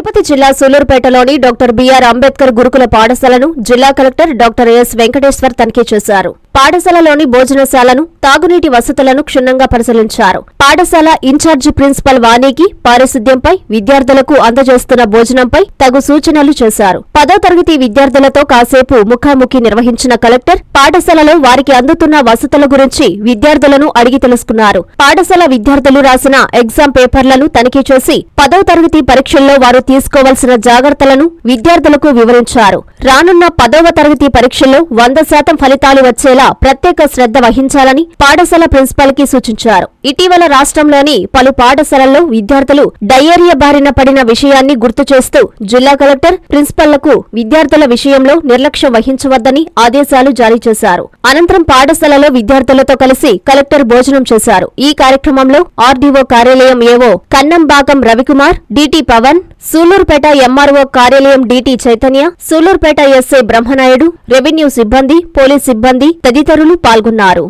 తిరుపతి జిల్లా సూలూరుపేటలోని doctor BR Ambedkar గురుకుల పాఠశాలను జిల్లా కలెక్టర్ డాక్టర్ ఎస్ వెంకటేశ్వర్ తనిఖీ చేశారు. పాఠశాలలోని భోజనశాలను తాగునీటి వసతులను క్షుణ్ణంగా పరిశీలించారు. పాఠశాల ఇన్ఛార్జి ప్రిన్సిపల్ వాణికి పారిశుద్ధ్యంపై విద్యార్థులకు అందజేస్తున్న భోజనంపై తగు సూచనలు చేశారు. పదో తరగతి విద్యార్థులతో కాసేపు ముఖాముఖి నిర్వహించిన కలెక్టర్ పాఠశాలలో వారికి అందుతున్న వసతుల గురించి విద్యార్థులను అడిగి తెలుసుకున్నారు. పాఠశాల విద్యార్థులు రాసిన ఎగ్జామ్ పేపర్లను తనిఖీ చేసి పదో తరగతి పరీక్షల్లో వారు తీసుకోవాల్సిన జాగ్రత్తలను విద్యార్థులకు వివరించారు. రానున్న పదవ తరగతి పరీక్షల్లో వంద శాతం ఫలితాలు వచ్చేలా ప్రత్యేక శ్రద్ధ వహించాలని పాఠశాల ప్రిన్సిపాల్కి సూచించారు. ఇటీవల రాష్ట్రంలోని పలు పాఠశాలల్లో విద్యార్థులు డయేరియా బారిన పడిన విషయాన్ని గుర్తు చేస్తూ జిల్లా కలెక్టర్ ప్రిన్సిపాళ్ళకు విద్యార్థుల విషయంలో నిర్లక్ష్యం వహించవద్దని ఆదేశాలు జారీ చేశారు. అనంతరం పాఠశాలలో విద్యార్థులతో కలిసి కలెక్టర్ భోజనం చేశారు. ఈ కార్యక్రమంలో ఆర్డీఓ కార్యాలయం AO Kannambakam Ravikumar DT Pavan Sullurpeta MRO కార్యాలయం DT Chaitanya Sullurpeta SI Brahmanaidu revenue సిబ్బంది పోలీస్ సిబ్బంది తదితరులు పాల్గొన్నారు.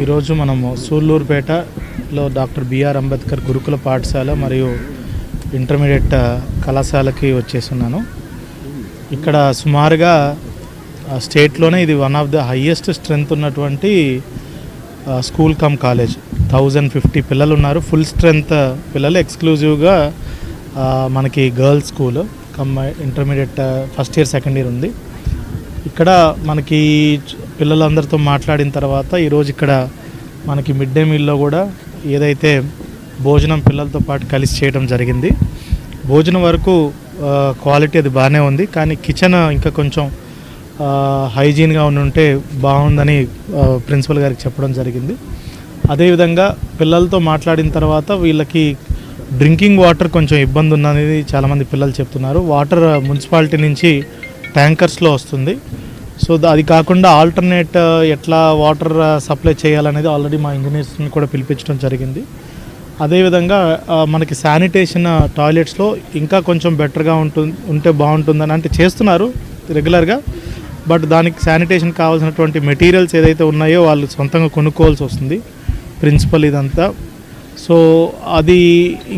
ఈరోజు మనము సూళ్ళూరుపేటలో డాక్టర్ బిఆర్ అంబేద్కర్ గురుకుల పాఠశాల మరియు ఇంటర్మీడియట్ కళాశాలకి వచ్చేస్తున్నాను. ఇక్కడ సుమారుగా స్టేట్లోనే ఇది one of the highest strength ఉన్నటువంటి school cum college. Thousand fifty పిల్లలు ఉన్నారు ఫుల్ స్ట్రెంగ్త్ పిల్లలు ఎక్స్క్లూజివ్గా మనకి girls school. Cum intermediate first year second year ఉంది. ఇక్కడ మనకి పిల్లలందరితో మాట్లాడిన తర్వాత ఈరోజు ఇక్కడ మనకి మిడ్ డే మీల్లో కూడా ఏదైతే భోజనం పిల్లలతో పాటు కలిసి చేయడం జరిగింది. భోజనం వరకు క్వాలిటీ అది బాగానే ఉంది. కానీ కిచెన్ ఇంకా కొంచెం హైజీన్గా ఉండి ఉంటే బాగుందని ప్రిన్సిపల్ గారికి చెప్పడం జరిగింది. అదేవిధంగా పిల్లలతో మాట్లాడిన తర్వాత వీళ్ళకి డ్రింకింగ్ వాటర్ కొంచెం ఇబ్బంది ఉందనేది చాలామంది పిల్లలు చెప్తున్నారు. వాటర్ మున్సిపాలిటీ నుంచి ట్యాంకర్స్లో వస్తుంది. సో అది కాకుండా ఆల్టర్నేట్ ఎట్లా వాటర్ సప్లై చేయాలనేది ఆల్రెడీ మా ఇంజనీర్స్ని కూడా పిలిపించడం జరిగింది. అదేవిధంగా మనకి శానిటేషన్ టాయిలెట్స్లో ఇంకా కొంచెం బెటర్గా ఉంటుంది ఉంటే బాగుంటుందని అంటే చేస్తున్నారు రెగ్యులర్గా. బట్ దానికి శానిటేషన్ కావాల్సినటువంటి మెటీరియల్స్ ఏదైతే ఉన్నాయో వాళ్ళు సొంతంగా కొనుక్కోవాల్సి వస్తుంది. ప్రిన్సిపల్ ఇదంతా. సో అది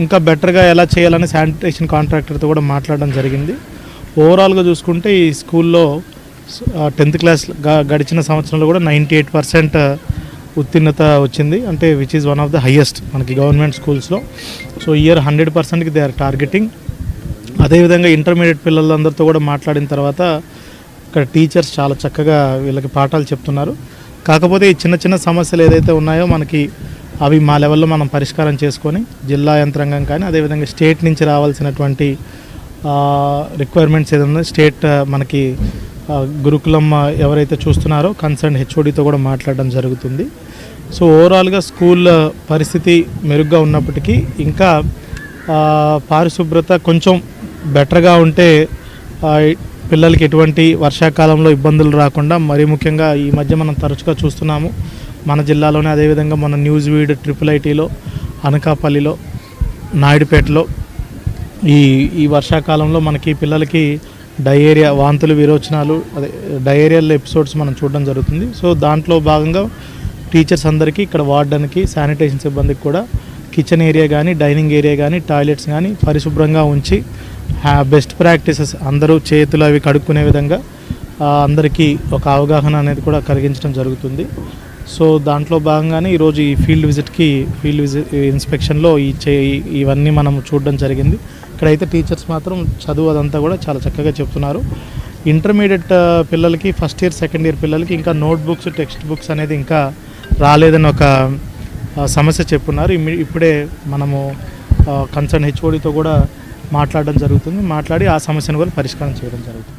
ఇంకా బెటర్గా ఎలా చేయాలని శానిటేషన్ కాంట్రాక్టర్తో కూడా మాట్లాడడం జరిగింది. ఓవరాల్గా చూసుకుంటే ఈ స్కూల్లో టెన్త్ క్లాస్ గడిచిన సంవత్సరంలో కూడా నైంటీ ఎయిట్ పర్సెంట్ ఉత్తీర్ణత వచ్చింది. అంటే which is one of the highest మనకి గవర్నమెంట్ స్కూల్స్లో. సో ఇయర్ హండ్రెడ్ పర్సెంట్కి దే ఆర్ టార్గెటింగ్. అదేవిధంగా ఇంటర్మీడియట్ పిల్లలందరితో కూడా మాట్లాడిన తర్వాత ఇక్కడ టీచర్స్ చాలా చక్కగా వీళ్ళకి పాఠాలు చెప్తున్నారు. కాకపోతే ఈ చిన్న చిన్న సమస్యలు ఏదైతే ఉన్నాయో మనకి అవి మా లెవెల్లో మనం పరిష్కారం చేసుకొని జిల్లా యంత్రాంగం కానీ అదేవిధంగా స్టేట్ నుంచి రావాల్సినటువంటి రిక్వైర్మెంట్స్ ఏదైనా స్టేట్ మనకి గురుకులం ఎవరైతే చూస్తున్నారో కన్సర్న్ హెచ్ఓడితో కూడా మాట్లాడడం జరుగుతుంది. సో ఓవరాల్గా స్కూల్ పరిస్థితి మెరుగ్గా ఉన్నప్పటికీ ఇంకా పారిశుభ్రత కొంచెం బెటర్గా ఉంటే పిల్లలకి ఎటువంటి వర్షాకాలంలో ఇబ్బందులు రాకుండా మరీ ముఖ్యంగా ఈ మధ్య మనం తరచుగా చూస్తున్నాము మన జిల్లాలోనే అదేవిధంగా మన న్యూస్ వీడ్ ట్రిపుల్ ఐటీలో అనకాపల్లిలో నాయుడుపేటలో ఈ ఈ వర్షాకాలంలో మనకి పిల్లలకి డయేరియా వాంతులు విరోచనాలు అదే డయేరియల్ ఎపిసోడ్స్ మనం చూడడం జరుగుతుంది. సో దాంట్లో భాగంగా టీచర్స్ అందరికీ ఇక్కడ వాడడానికి శానిటేషన్ సిబ్బందికి కూడా కిచెన్ ఏరియా కానీ డైనింగ్ ఏరియా కానీ టాయిలెట్స్ కానీ పరిశుభ్రంగా ఉంచి బెస్ట్ ప్రాక్టీసెస్ అందరూ చేతులు అవి కడుక్కునే విధంగా అందరికీ ఒక అవగాహన అనేది కూడా కలిగించడం జరుగుతుంది. సో దాంట్లో భాగంగానే ఈరోజు ఈ ఫీల్డ్ విజిట్కి ఫీల్డ్ విజిట్ ఇన్స్పెక్షన్లో ఈ చే ఇవన్నీ మనం చూడడం జరిగింది. ఇక్కడైతే టీచర్స్ మాత్రం చదువు అదంతా కూడా చాలా చక్కగా చెప్తున్నారు. ఇంటర్మీడియట్ పిల్లలకి ఫస్ట్ ఇయర్ సెకండ్ ఇయర్ పిల్లలకి ఇంకా నోట్ బుక్స్ టెక్స్ట్ బుక్స్ అనేది ఇంకా రాలేదని ఒక సమస్య చెప్పున్నారు. ఇప్పుడే మనము కన్సర్న్ హెచ్ఓడితో కూడా మాట్లాడడం జరుగుతుంది. మాట్లాడి ఆ సమస్యను కూడా పరిష్కారం చేయడం జరుగుతుంది.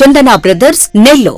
చందన బ్రదర్స్ నెల్లో.